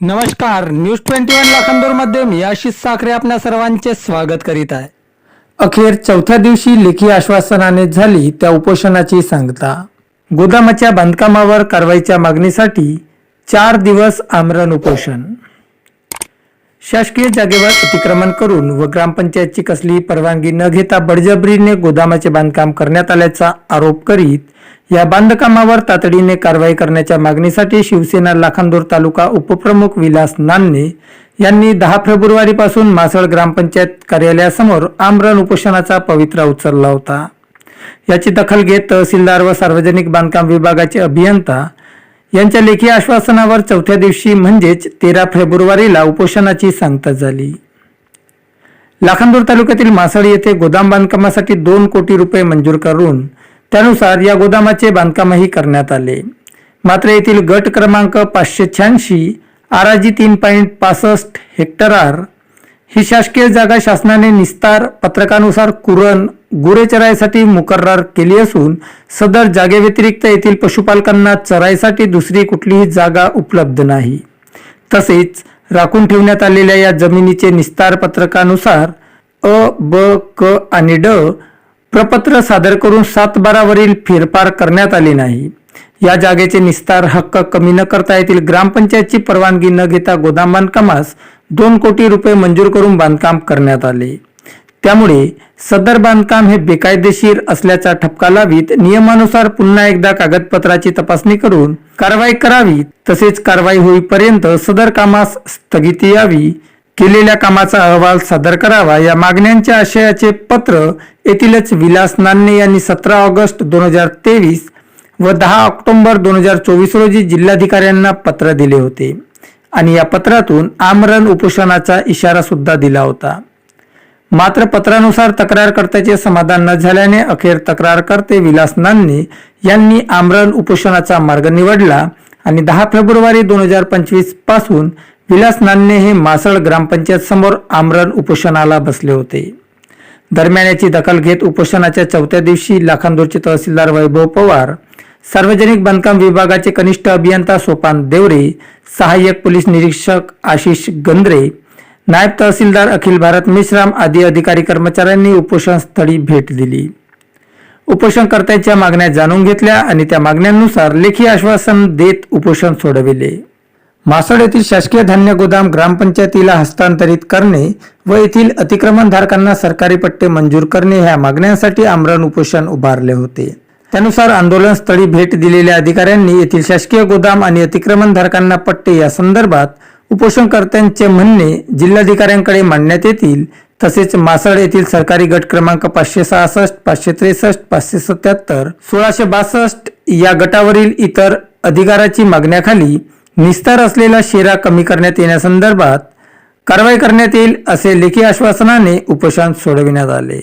नमस्कार news twenty one लाखांदूरमध्ये मी आशिष साखरे आपल्या सर्वांचे स्वागत करीत आहे. अखेर चौथ्या दिवशी लेखी आश्वासनाने झाली त्या उपोषणाची सांगता. गोदामाच्या बांधकामावर कारवाईच्या मागणीसाठी चार दिवस आमरण उपोषण. शासकीय जागेवर अतिक्रमण करून व ग्रामपंचायतची कसलीही परवानगी न घेता बळजबरीने गोदामाचे बांधकाम करण्यात आल्याचा आरोप करीत या बांधकामावर तातडीने कारवाई करण्याच्या मागणीसाठी शिवसेना लाखांदूर तालुका उपप्रमुख विलास नान्ने यांनी दहा फेब्रुवारीपासून मासळ ग्रामपंचायत कार्यालयासमोर आमरण उपोषणाचा पवित्रा उचलला होता. याची दखल घेत तहसीलदार व सार्वजनिक बांधकाम विभागाचे अभियंता यांच्या लेखी आश्वासनावर चौथ्या दिवशी म्हणजेच तेरा फेब्रुवारीला उपोषणाची सांगता झाली. लाखांदूर तालुक्यातील मासळ येथे गोदाम बांधकामासाठी दोन कोटी रुपये मंजूर करून त्यानुसार या गोदामाचे बांधकामही करण्यात आले. मात्र येथील गट क्रमांक पाचशे शहाऐंशी आराजी तीन पॉईंट पासष्ट हेक्टरार ही शासकीय जागा शासनाने निस्तार पत्रकानुसार कुरण गुरे चराईसाठी मुकर्रार केली असून सदर जागेव्यतिरिक्त येथील पशुपालकांना चराईसाठी दुसरी कुठलीही जागा उपलब्ध नाही. तसेच राखून ठेवण्यात आलेल्या या जमिनीचे निस्तार पत्रकानुसार अ ब क आणि ड प्रपत्र सादर करून सात बारावरील फेरफार करण्यात आले नाही. या जागेचे निस्तार हक्क कमी न करता येथील ग्रामपंचायतची परवानगी न घेता गोदाम बांधकामास दोन कोटी रुपये मंजूर करून बांधकाम करण्यात आले. त्यामुळे सदर बांधकाम हे बेकायदेशीर असल्याचा ठपका लावीत नियमानुसार पुन्हा एकदा कागदपत्राची तपासणी करून कारवाई करावी तसेच कारवाई होईपर्यंत सदर कामास स्थगिती यावी केलेल्या कामाचा अहवाल सादर करावा या मागण्यांच्या आशयाचे पत्र येथीलच विलास नान्ने यांनी सतरा ऑगस्ट दोन हजार तेवीस व दहा ऑक्टोबर दोन हजार चोवीस रोजी जिल्हाधिकाऱ्यांना पत्र दिले होते. आणि या पत्रातून आमरण उपोषणाचा इशारा सुद्धा दिला होता. मात्र पत्रानुसार तक्रारकर्त्याचे समाधान न झाल्याने अखेर तक्रारकर्ते विलास नान्ने यांनी आमरण उपोषणाचा मार्ग निवडला आणि दहा फेब्रुवारी दोन हजार पंचवीसपासून विलास नान्ने हे मासळ ग्रामपंचायत समोर आमरण उपोषणाला बसले होते. दरम्यान याची दखल घेत उपोषणाच्या चौथ्या दिवशी लाखांदूरचे तहसीलदार वैभव पवार सार्वजनिक बांधकाम विभागाचे कनिष्ठ अभियंता सोपान देवरे सहाय्यक पोलीस निरीक्षक आशिष गंद्रे नायब तहसीलदार अखिल भारत मिश्राम आदी अधिकारी कर्मचाऱ्यांनी उपोषण स्थळी भेट दिली. उपोषणकर्त्यांच्या मागण्या जाणून घेतल्या आणि त्या मागण्यांनुसार लेखी आश्वासन देत उपोषण सोडविले. मासळ येथील शासकीय धान्य गोदाम ग्रामपंचायतीला हस्तांतरित करणे व येथील अतिक्रमणधारकांना सरकारी पट्टे मंजूर करणे ह्या मागण्यांसाठी आमरण उपोषण उभारले होते. त्यानुसार आंदोलन स्थळी भेट दिलेल्या अधिकाऱ्यांनी येथील शासकीय गोदाम आणि अतिक्रमणधारकांना पट्टे या संदर्भात उपोषणकर्त्यांचे म्हणणे जिल्हाधिकाऱ्यांकडे मांडण्यात येतील. तसेच मासळ येथील सरकारी गट क्रमांक पाचशे सहासष्ट पाचशे त्रेसष्ट पाचशे सत्याहत्तर सोळाशे बासष्ट या गटावरील इतर अधिकाराची मागण्याखाली निस्तार असलेला शेरा कमी करण्यात येण्यासंदर्भात कारवाई करण्यात येईल असे लेखी आश्वासनाने उपोषण सोडविण्यात आले.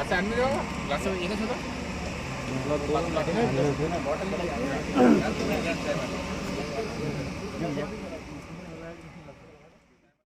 గ్లాస్ అన్ని గ్లాస్ ఏదో చూద్దాం బాటిల్